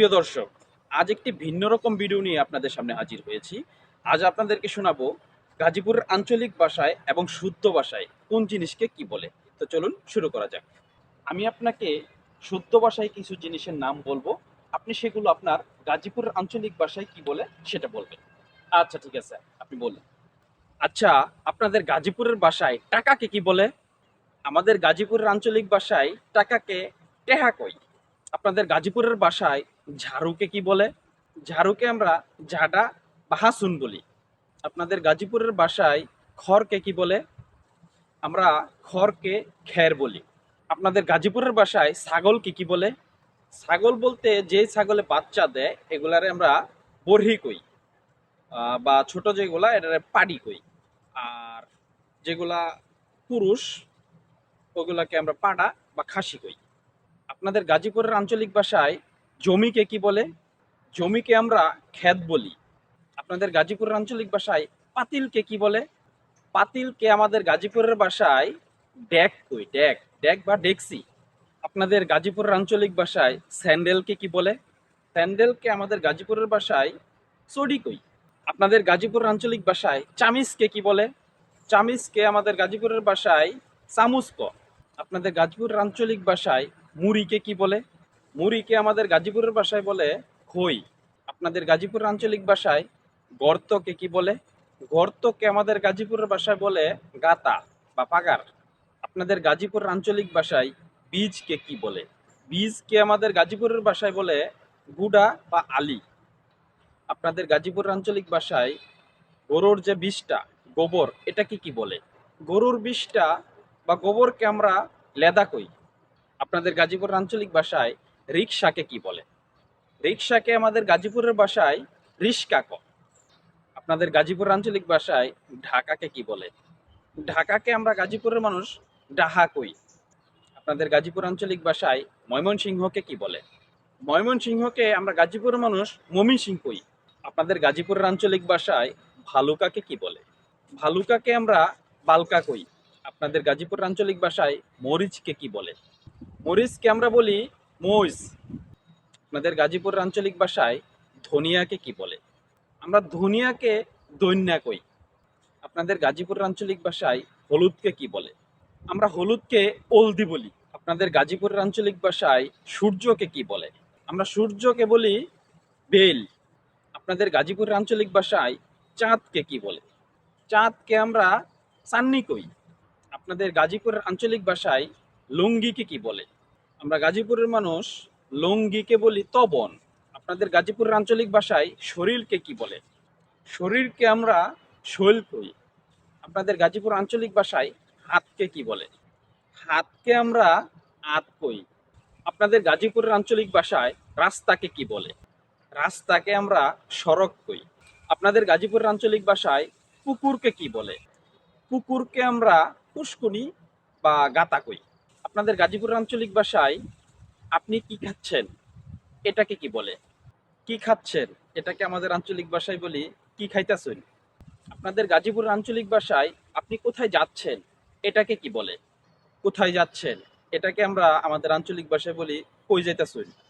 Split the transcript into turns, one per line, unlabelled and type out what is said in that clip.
প্রিয় দর্শক, আজ একটি ভিন্ন রকম ভিডিও নিয়ে আপনাদের সামনে হাজির হয়েছি। আজ আপনাদেরকে শোনাবো গাজীপুরের আঞ্চলিক ভাষায় এবং শুদ্ধ ভাষায় কোন জিনিসকে কি বলে। তো চলুন শুরু করা যাক। আমি আপনাকে শুদ্ধ ভাষায় কিছু জিনিসের নাম বলব। আপনি সেগুলো আপনার গাজীপুরের আঞ্চলিক ভাষায় কি বলে সেটা বলবেন। আচ্ছা ঠিক আছে, আপনি বলুন। আচ্ছা আপনাদের গাজীপুরের ভাষায় টাকাকে কি বলে? আমাদের গাজীপুরের আঞ্চলিক ভাষায় টাকাকে টেহা কই? আপনাদের গাজীপুরের বাসায় ঝাড়ুকে কি বলে? ঝাড়ুকে আমরা ঝাডা বা হাসুন বলি। আপনাদের গাজীপুরের বাসায় খড়কে কি বলে? আমরা খড়কে খ্যার বলি। আপনাদের গাজীপুরের বাসায় ছাগলকে কি বলে? ছাগল বলতে যে ছাগলে বাচ্চা দেয়, এগুলারে আমরা বরহি কই বা ছোট যেগুলা, এটারে পাডি কই। আর যেগুলা পুরুষ, ওগুলাকে আমরা পাডা বা খাসি কই। আপনাদের গাজীপুরের আঞ্চলিক ভাষায় জমিকে কি বলে? জমিকে আমরা খেত বলি। আপনাদের গাজীপুরের আঞ্চলিক ভাষায় পাতিলকে কি বলে? পাতিলকে আমাদের গাজীপুরের ভাষায় ড্যাক কই ড্যাক ড্যাক বা ডেক্সি। আপনাদের গাজীপুরের আঞ্চলিক ভাষায় স্যান্ডেলকে কি বলে? স্যান্ডেলকে আমাদের গাজীপুরের ভাষায় চড়ি কই। আপনাদের গাজীপুরের আঞ্চলিক ভাষায় চামিজকে কি বলে? চামিজকে আমাদের গাজীপুরের ভাষায় চামুচ ক আপনাদের গাজীপুরের আঞ্চলিক ভাষায় মুড়িকে কি বলে? মুড়িকে আমাদের গাজীপুরের ভাষায় বলে খই। আপনাদের গাজীপুরের আঞ্চলিক ভাষায় গর্তকে কি বলে? গর্তকে আমাদের গাজীপুরের ভাষায় বলে গাতা বা পাগার। আপনাদের গাজীপুরের আঞ্চলিক ভাষায় বীজকে কি বলে? বীজকে আমাদের গাজীপুরের ভাষায় বলে গুডা বা আলি। আপনাদের গাজীপুরের আঞ্চলিক ভাষায় গরুর যে বিষটা, গোবর, এটাকে কি বলে? গরুর বিষটা বা গোবরকে আমরা লেদা কই। আপনাদের গাজীপুরের আঞ্চলিক ভাষায় রিক্সাকে কি বলে? রিক্সাকে আমাদের গাজীপুরের ভাষায় রিস্কা ক। আপনাদের গাজীপুরের আঞ্চলিক ভাষায় ঢাকাকে কি বলে? ঢাকাকে আমরা গাজীপুরের মানুষ ডাহা কই। আপনাদের গাজীপুর আঞ্চলিক ভাষায় ময়মনসিংহকে কি বলে? ময়মনসিংহকে আমরা গাজীপুরের মানুষ মমিন কই। আপনাদের গাজীপুরের আঞ্চলিক ভাষায় ভালুকাকে কি বলে? ভালুকাকে আমরা বালকা কই। আপনাদের গাজীপুরের আঞ্চলিক ভাষায় মরিচকে কি বলে? মরিচকে আমরা বলি মইজ আপনাদের গাজীপুর আঞ্চলিক ভাষায় ধনিয়াকে কি বলে? আমরা ধনিয়াকে দৈন্যা কই। আপনাদের গাজীপুর আঞ্চলিক ভাষায় হলুদকে কি বলে? আমরা হলুদকে অলদি বলি। আপনাদের গাজীপুর আঞ্চলিক ভাষায় সূর্যকে কি বলে? আমরা সূর্যকে বলি বেল। আপনাদের গাজীপুর আঞ্চলিক ভাষায় চাঁদকে কি বলে? চাঁদকে আমরা চান্নি কই। আপনাদের গাজীপুরের আঞ্চলিক ভাষায় লুঙ্গিকে কি বলে? আমরা গাজীপুরের মানুষ, লুঙ্গিকে বলি তবন। আপনাদের গাজীপুরের আঞ্চলিক ভাষায় শরীরকে কি বলে? শরীরকে আমরা শৈল কই। আপনাদের গাজীপুর আঞ্চলিক ভাষায় হাতকে কি বলে? হাতকে আমরা আত কই। আপনাদের গাজীপুরের আঞ্চলিক ভাষায় রাস্তাকে কি বলে? রাস্তাকে আমরা সড়ক কই। আপনাদের গাজীপুরের আঞ্চলিক ভাষায় পুকুরকে কি বলে? পুকুরকে আমরা পুষ্কুনি বা গাতা কই। আপনাদের গাজীপুর আঞ্চলিক ভাষায় আপনি কি খাচ্ছেন? এটাকে কি বলে? কি খাচ্ছেন? এটাকে আমাদের আঞ্চলিক ভাষায় বলি, কি খাইতেছেন? আপনাদের গাজীপুর আঞ্চলিক ভাষায় আপনি কোথায় যাচ্ছেন? এটাকে কি বলে? কোথায় যাচ্ছেন? এটাকে আমরা আমাদের আঞ্চলিক ভাষায় বলি, কই যাইতেছেন?